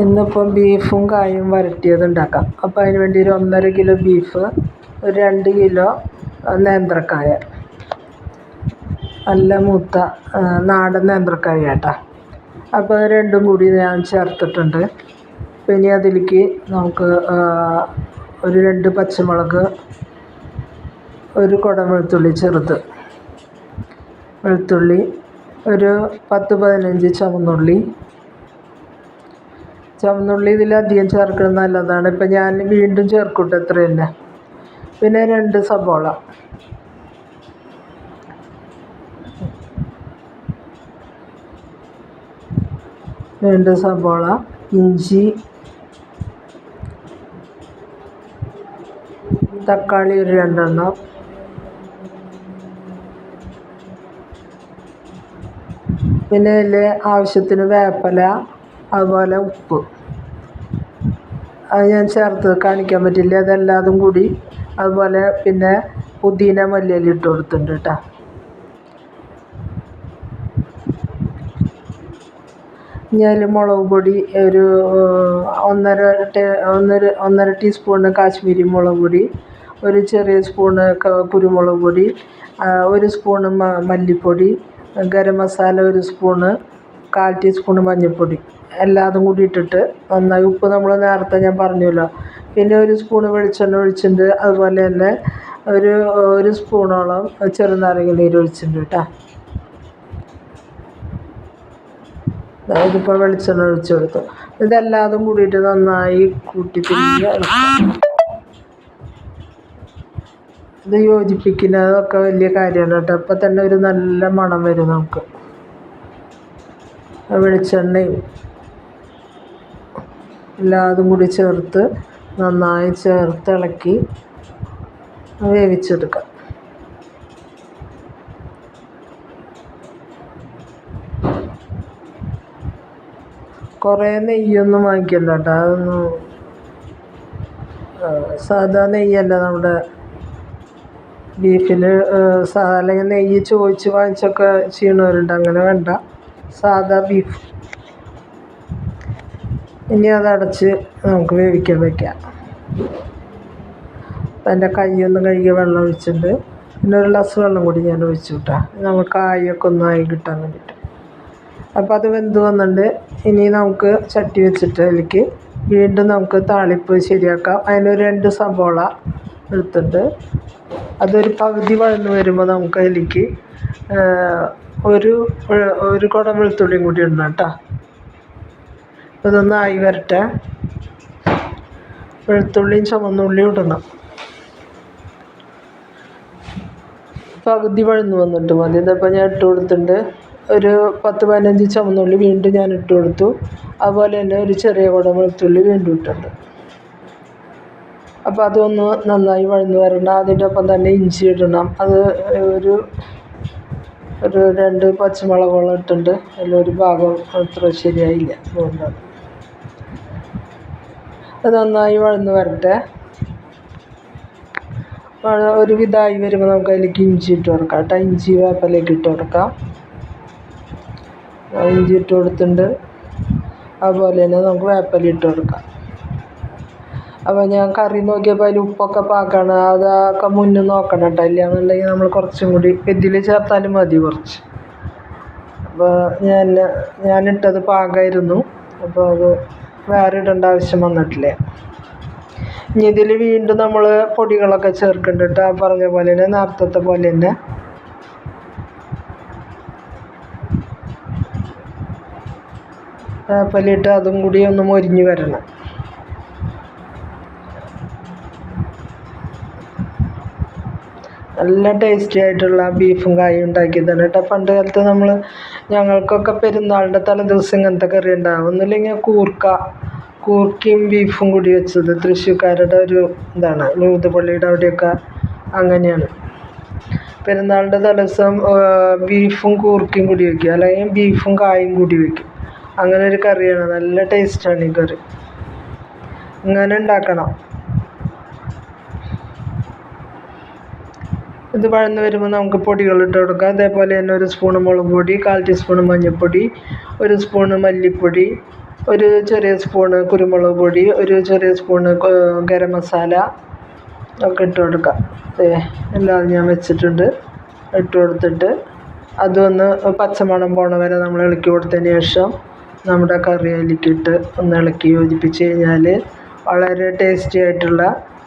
ഇന്നിപ്പം ബീഫും കായും വരട്ടിയത് ഉണ്ടാക്കാം. അപ്പം അതിന് വേണ്ടി ഒരു ഒന്നര കിലോ ബീഫ് ഒരു രണ്ട് കിലോ നേന്ത്രക്കായ. നല്ല മൂത്ത നാടൻ നേന്ത്രക്കായ കേട്ടോ അപ്പോൾ അത് രണ്ടും കൂടി ഞാൻ ചേർത്തിട്ടുണ്ട്. പിന്നെ അതിലേക്ക് നമുക്ക് ഒരു രണ്ട് പച്ചമുളക് ഒരു കുട വെളുത്തുള്ളി ചെറുത്. വെളുത്തുള്ളി ഒരു പത്ത് പതിനഞ്ച് ചുവന്നുള്ളി ചുവന്നുള്ളി ഇതിലധികം ചേർക്കുന്നത് നല്ലതാണ്. ഇപ്പം ഞാൻ വീണ്ടും ചേർക്കട്ടെ അത്ര തന്നെ പിന്നെ രണ്ട് സബോള. രണ്ട് സബോള ഇഞ്ചി തക്കാളി ഒരു രണ്ടെണ്ണം. പിന്നെ അതിൽ ആവശ്യത്തിന് വേപ്പില അതുപോലെ ഉപ്പ്. അത് ഞാൻ ചേർത്ത് കാണിക്കാൻ പറ്റില്ല. അതെല്ലാതും കൂടി അതുപോലെ പിന്നെ പുതിന മല്ലിയില ഇട്ട് കൊടുത്തിട്ടുണ്ട് കേട്ടോ. ഞാൻ മുളക് പൊടി ഒരു ഒന്നര ടേ ഒന്നര ഒന്നര ടീസ്പൂണ് കാശ്മീരി മുളക് പൊടി ഒരു ചെറിയ സ്പൂണ് കുരുമുളക് പൊടി ഒരു സ്പൂണ് മല്ലിപ്പൊടി ഗരം മസാല ഒരു സ്പൂണ് കാൽ ടീസ്പൂണ് മഞ്ഞൾപ്പൊടി എല്ലാതും കൂടി ഇട്ടിട്ട് നന്നായി ഉപ്പ് നമ്മൾ നേരത്തെ ഞാൻ പറഞ്ഞല്ലോ. പിന്നെ ഒരു സ്പൂൺ വെളിച്ചെണ്ണ ഒഴിച്ചിട്ടുണ്ട്. അതുപോലെ തന്നെ ഒരു ഒരു സ്പൂണോളം ചെറുനാരങ്ങ നീര് ഒഴിച്ചിട്ടുണ്ട് കേട്ടോ. ഇതിപ്പോൾ വെളിച്ചെണ്ണ ഒഴിച്ചു കൊടുത്തു. ഇതെല്ലാതും കൂടിയിട്ട് നന്നായി കൂട്ടി തിരിഞ്ഞ് ഇത് യോജിപ്പിക്കുന്നതൊക്കെ വലിയ കാര്യമാണ് കേട്ടോ. അപ്പം തന്നെ ഒരു നല്ല മണം വരും നമുക്ക്. വെളിച്ചെണ്ണയും എല്ലാതും കൂടി ചേർത്ത് നന്നായി ചേർത്ത് ഇളക്കി വേവിച്ചെടുക്കാം. കുറേ നെയ്യൊന്നും വാങ്ങിക്കല്ലോ കേട്ടോ. അതൊന്നും സാധാ നെയ്യല്ല നമ്മുടെ ബീഫിന് അല്ലെങ്കിൽ നെയ്യ് ചോദിച്ച് വാങ്ങിച്ചൊക്കെ ചെയ്യണവരുണ്ട് അങ്ങനെ വേണ്ട. സാധാ ബീഫ് ഇനി അതടച്ച് നമുക്ക് വേവിക്കാൻ വയ്ക്കാം എന്റെ കൈയൊന്ന് കഴുകിയ വെള്ളം ഒഴിച്ചിട്ടുണ്ട് പിന്നെ ഒരു ഗ്ലാസ് വെള്ളം കൂടി ഞാൻ ഒഴിച്ചു വിട്ടാ നമുക്ക് കായൊക്കെ ഒന്നായി കിട്ടാൻ വേണ്ടിയിട്ട് അപ്പോൾ അത് വെന്ത് വന്നിട്ടുണ്ട് ഇനി നമുക്ക് ചട്ടി വെച്ചിട്ട് അതിലേക്ക് വീണ്ടും നമുക്ക് താളിപ്പ് ശരിയാക്കാം. അതിനൊരു രണ്ട് സബോള എടുത്തിട്ട് അതൊരു പകുതി വഴന്ന് വരുമ്പോൾ നമുക്ക് അതിലേക്ക് ഒരു ഒരു കുടം വെളുത്തുള്ളിയും കൂടി ഇടണം കേട്ടോ. ഇതൊന്ന് ആയി വരട്ടെ. വെളുത്തുള്ളിയും ചുവന്നുള്ളിയും ഇടണം. പകുതി വഴന്നു വന്നിട്ട് മതി. ഇതിപ്പോൾ ഞാൻ ഇട്ട് കൊടുത്തിട്ടുണ്ട്. ഒരു പത്ത് പതിനഞ്ച് ചുമന്നുള്ളി വീണ്ടും ഞാൻ ഇട്ട് കൊടുത്തു. അതുപോലെ തന്നെ ഒരു ചെറിയ കുടം വെളുത്തുള്ളി വീണ്ടും ഇട്ടിട്ടുണ്ട്. അപ്പോൾ അതൊന്ന് നന്നായി വഴന്നു വരണം. അതിന്റെ ഒപ്പം തന്നെ ഇഞ്ചി ഇടണം. അത് ഒരു ഒരു രണ്ട് പച്ചമുളകോളം ഇട്ടിട്ടുണ്ട്. അതിലൊരു ഭാഗം അത്ര ശരിയായില്ല അതുകൊണ്ടാണ് അത് നന്നായി വഴന്ന് വരട്ടെ. ഒരു വിധമായി വരുമ്പോൾ നമുക്ക് അതിലേക്ക് ഇഞ്ചി ഇട്ട് കൊടുക്കാം കേട്ടോ. ഇഞ്ചി വേപ്പിലേക്ക് ഇട്ട് കൊടുക്കാം. ഇഞ്ചി ഇട്ട് കൊടുത്തിട്ടുണ്ട്. അതുപോലെ തന്നെ നമുക്ക് വേപ്പില ഇട്ട് കൊടുക്കാം. അപ്പോൾ ഞാൻ കറി നോക്കിയപ്പോൾ അതിൽ ഉപ്പൊക്കെ പാകമാണ് അതൊക്കെ മുന്നേ നോക്കണം കേട്ടോ ഇല്ലയെന്നുണ്ടെങ്കിൽ നമ്മൾ കുറച്ചും കൂടി ഇതിൽ ചേർത്താലും മതി കുറച്ച്. അപ്പോൾ ഞാൻ ഞാനിട്ടത് പാകമായിരുന്നു അപ്പോൾ അത് വേറെ ഇടേണ്ട ആവശ്യം വന്നിട്ടില്ല. ഇനി ഇതിൽ വീണ്ടും നമ്മൾ പൊടികളൊക്കെ ചേർക്കുന്നുണ്ട് ആ പറഞ്ഞ പോലെ തന്നെ നേരത്തെ പോലെ തന്നെ. വേപ്പിലിട്ട് അതും കൂടി ഒന്ന് മൊരിഞ്ഞ് വരണം. നല്ല ടേസ്റ്റി ആയിട്ടുള്ള ബീഫും കായും ഉണ്ടാക്കിയതാണ് കേട്ടോ പണ്ട് കാലത്ത് നമ്മൾ ഞങ്ങൾക്കൊക്കെ പെരുന്നാളിന്റെ തലേ ദിവസം ഇങ്ങനത്തെ കറി ഉണ്ടാകും ഒന്നുമില്ലെങ്കിൽ കൂർക്ക കൂർക്കയും ബീഫും കൂടി വെച്ചത്. തൃശ്ശൂർക്കാരുടെ ഒരു ഇതാണ് ലൂതുപള്ളിയുടെ അവിടെയൊക്കെ അങ്ങനെയാണ്. പെരുന്നാളിന്റെ തലേദിവസം ബീഫും കൂർക്കയും കൂടി വയ്ക്കും അല്ലെങ്കിൽ ബീഫും കായും കൂടി വയ്ക്കും അങ്ങനെ ഒരു കറിയാണ്. നല്ല ടേസ്റ്റാണ് ഈ കറി. ഇങ്ങനെ ഉണ്ടാക്കണം. ഇത് വഴന്ന് വരുമ്പോൾ നമുക്ക് പൊടികൾ ഇട്ട് കൊടുക്കാം. അതേപോലെ തന്നെ ഒരു സ്പൂണ് മുളക് പൊടി കാൽ ടീസ്പൂണ് മഞ്ഞൾപ്പൊടി ഒരു സ്പൂണ് മല്ലിപ്പൊടി ഒരു ചെറിയ സ്പൂണ് കുരുമുളക് പൊടി ഒരു ചെറിയ സ്പൂണ് ഗരം മസാല ഒക്കെ ഇട്ട് കൊടുക്കാം. എല്ലാം ഞാൻ വെച്ചിട്ടുണ്ട്. ഇട്ട് കൊടുത്തിട്ട് അതൊന്ന് പച്ചമണം പോണ വരെ നമ്മൾ ഇളക്കി കൊടുത്തതിന് ശേഷം നമ്മുടെ കറി അതിലേക്കിട്ട് ഒന്ന് ഇളക്കി യോജിപ്പിച്ച് കഴിഞ്ഞാൽ വളരെ ടേസ്റ്റി ആയിട്ടുള്ള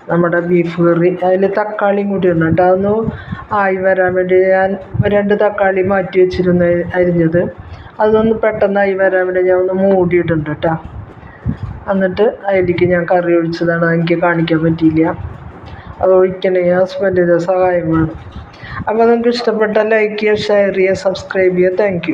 നമ്മുടെ ബീഫ് കറി അതിൽ തക്കാളിയും കൂടി ഇടണം കേട്ടോ അതൊന്ന് ആയി വരാൻ വേണ്ടി ഞാൻ രണ്ട് തക്കാളി മാറ്റി വെച്ചിരുന്നു അരിഞ്ഞത്. അതൊന്ന് പെട്ടെന്നായി വരാൻ വേണ്ടി ഞാൻ ഒന്ന് മൂടിയിട്ടുണ്ട് കേട്ടോ എന്നിട്ട് അതിലേക്ക് ഞാൻ കറി ഒഴിച്ചതാണ്. എനിക്ക് കാണിക്കാൻ പറ്റിയില്ല. അത് ഒഴിക്കണേ. ഹസ്ബൻഡിന്റെ സഹായം വേണം അപ്പോൾ നിങ്ങൾക്ക് ഇഷ്ടപ്പെട്ട ലൈക്ക് ചെയ്യുക ഷെയർ ചെയ്യുക സബ്സ്ക്രൈബ് ചെയ്യുക. താങ്ക്